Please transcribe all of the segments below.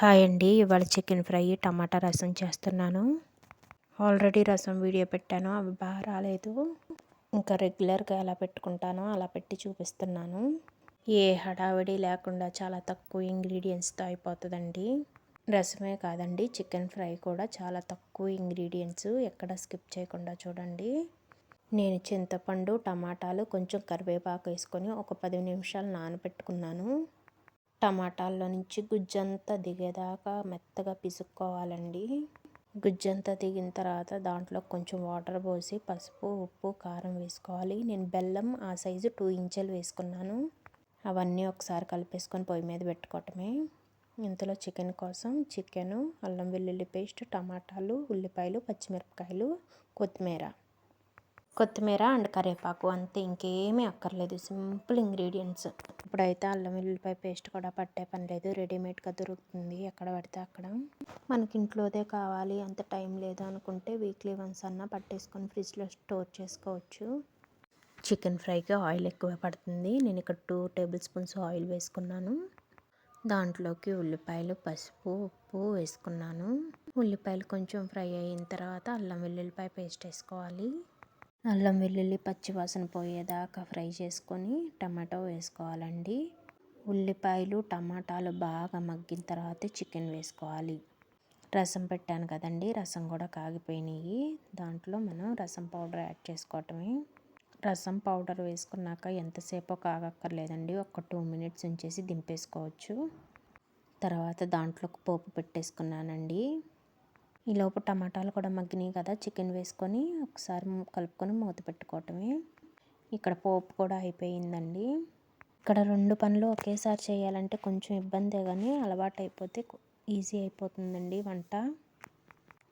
Hi అండి. ఇవాళ chicken fry టమాటా రసం చేస్తున్నాను. ఆల్రెడీ రసం వీడియో పెట్టాను అవి బాగా రాలేదు. ఇంకా రెగ్యులర్గా ఎలా పెట్టుకుంటానో అలా పెట్టి చూపిస్తున్నాను. ఏ హడావిడి లేకుండా చాలా తక్కువ ఇంగ్రీడియంట్స్తో అయిపోతుందండి. రసమే కాదండి చికెన్ ఫ్రై కూడా చాలా తక్కువ ఇంగ్రీడియంట్స్ ఎక్కడ స్కిప్ చేయకుండా చూడండి. నేను చింతపండు టమాటాలు కొంచెం కరివేపాకు వేసుకొని ఒక పది నిమిషాలు నానబెట్టుకున్నాను. టమాటాల్లో నుంచి గుజ్జంతా దిగేదాకా మెత్తగా పిసుక్కోవాలండి. గుజ్జంతా దిగిన తర్వాత దాంట్లో కొంచెం వాటర్ పోసి పసుపు ఉప్పు కారం వేసుకోవాలి. నేను బెల్లం ఆ సైజు టూ ఇంచెలు వేసుకున్నాను. అవన్నీ ఒకసారి కలిపేసుకొని పొయ్యి మీద పెట్టుకోవటమే. ఇంతలో చికెన్ కోసం చికెను అల్లం వెల్లుల్లి పేస్ట్ టమాటాలు ఉల్లిపాయలు పచ్చిమిరపకాయలు కొత్తిమీర. కొత్తిమీర అండ్ కరివేపాకు అంతే ఇంకేమీ అక్కర్లేదు. Simple ingredients. ఇప్పుడైతే అల్లం వెల్లుల్లిపాయ పేస్ట్ కూడా పట్టే పని లేదు. రెడీమేడ్గా దొరుకుతుంది ఎక్కడ పడితే అక్కడ. మనకి ఇంట్లోదే కావాలి అంత టైం లేదు అనుకుంటే వీక్లీ వన్స్ అన్నా పట్టేసుకొని ఫ్రిడ్జ్లో స్టోర్ చేసుకోవచ్చు. చికెన్ ఫ్రైకి ఆయిల్ ఎక్కువ పడుతుంది. నేను ఇక్కడ టూ టేబుల్ స్పూన్స్ ఆయిల్ వేసుకున్నాను. దాంట్లోకి ఉల్లిపాయలు పసుపు ఉప్పు వేసుకున్నాను. ఉల్లిపాయలు కొంచెం ఫ్రై అయిన తర్వాత అల్లం వెల్లుల్లిపాయ పేస్ట్ వేసుకోవాలి. అల్లం వెల్లుల్లి పచ్చివాసన పోయేదాకా ఫ్రై చేసుకొని టమాటో వేసుకోవాలండి. ఉల్లిపాయలు టమాటాలు బాగా మగ్గిన తర్వాత చికెన్ వేసుకోవాలి. రసం పెట్టాను కదండి రసం కూడా కాగిపోయినాయి. దాంట్లో మనం రసం పౌడర్ యాడ్ చేసుకోవటమే. రసం పౌడర్ వేసుకున్నాక ఎంతసేపో కాగక్కర్లేదండి ఒక టూ మినిట్స్ ఉంచేసి దింపేసుకోవచ్చు. తర్వాత దాంట్లో పోపు పెట్టేసుకున్నానండి. ఈలోపు టమాటాలు కూడా మగ్గినాయి కదా చికెన్ వేసుకొని ఒకసారి కలుపుకొని మూత పెట్టుకోవటమే. ఇక్కడ పోపు కూడా అయిపోయిందండి. ఇక్కడ రెండు పనులు ఒకేసారి చేయాలంటే కొంచెం ఇబ్బందే కానీ అలవాటు అయిపోతే ఈజీ అయిపోతుందండి వంట.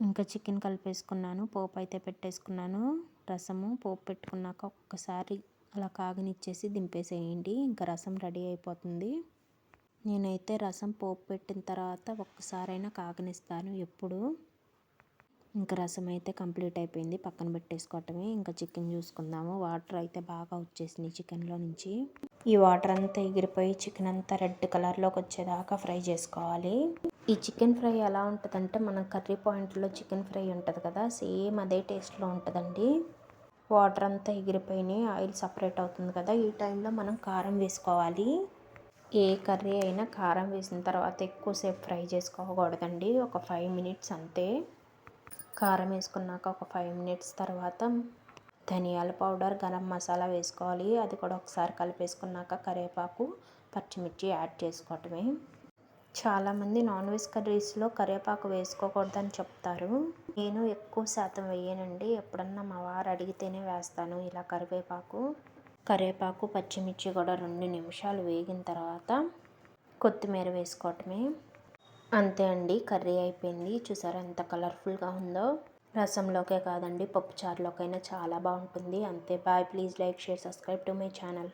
ఇంకా చికెన్ కలిపేసుకున్నాను పోపు అయితే పెట్టేసుకున్నాను. రసము పోపు పెట్టుకున్నాక ఒక్కసారి అలా కాగనిచ్చేసి దింపేసేయండి ఇంకా రసం రెడీ అయిపోతుంది. నేనైతే రసం పోపు పెట్టిన తర్వాత ఒక్కసారైనా కాగనిస్తాను ఎప్పుడు. ఇంకా రసం అయితే కంప్లీట్ అయిపోయింది. పక్కన పెట్టేసుకోవటమే. ఇంకా చికెన్ చూసుకుందాము. వాటర్ అయితే బాగా వచ్చేసినాయి చికెన్లో నుంచి. ఈ వాటర్ అంతా ఎగిరిపోయి చికెన్ అంతా రెడ్ కలర్లోకి వచ్చేదాకా ఫ్రై చేసుకోవాలి. ఈ చికెన్ ఫ్రై ఎలా ఉంటుందంటే మన కర్రీ పాయింట్లో చికెన్ ఫ్రై ఉంటుంది కదా సేమ్ అదే టేస్ట్లో ఉంటుందండి. వాటర్ అంతా ఎగిరిపోయినాయి. ఆయిల్ సపరేట్ అవుతుంది కదా ఈ టైంలో మనం కారం వేసుకోవాలి. ఏ కర్రీ అయినా కారం వేసిన తర్వాత ఎక్కువసేపు ఫ్రై చేసుకోకూడదండి. ఒక ఫైవ్ మినిట్స్ అంతే. కారం వేసుకున్నాక ఒక ఫైవ్ మినిట్స్ తర్వాత ధనియాల పౌడర్ గరం మసాలా వేసుకోవాలి. అది కూడా ఒకసారి కలిపేసుకున్నాక కరివేపాకు పచ్చిమిర్చి యాడ్ చేసుకోవటమే. చాలామంది నాన్ వెజ్ కర్రీస్లో కరివేపాకు వేసుకోకూడదని చెప్తారు. నేను ఎక్కువ శాతం వేయనండి. ఎప్పుడన్నా మా వారు అడిగితేనే వేస్తాను ఇలా కరివేపాకు. కరివేపాకు పచ్చిమిర్చి కూడా రెండు నిమిషాలు వేగిన తర్వాత కొత్తిమీర వేసుకోవటమే. అంతే అండి కర్రీ అయిపోయింది. చూసారా ఎంత కలర్ఫుల్గా ఉందో. రసంలోకే కాదండి పప్పుచారులోకైనా చాలా బాగుంటుంది. అంతే bye. Please like share subscribe to my channel.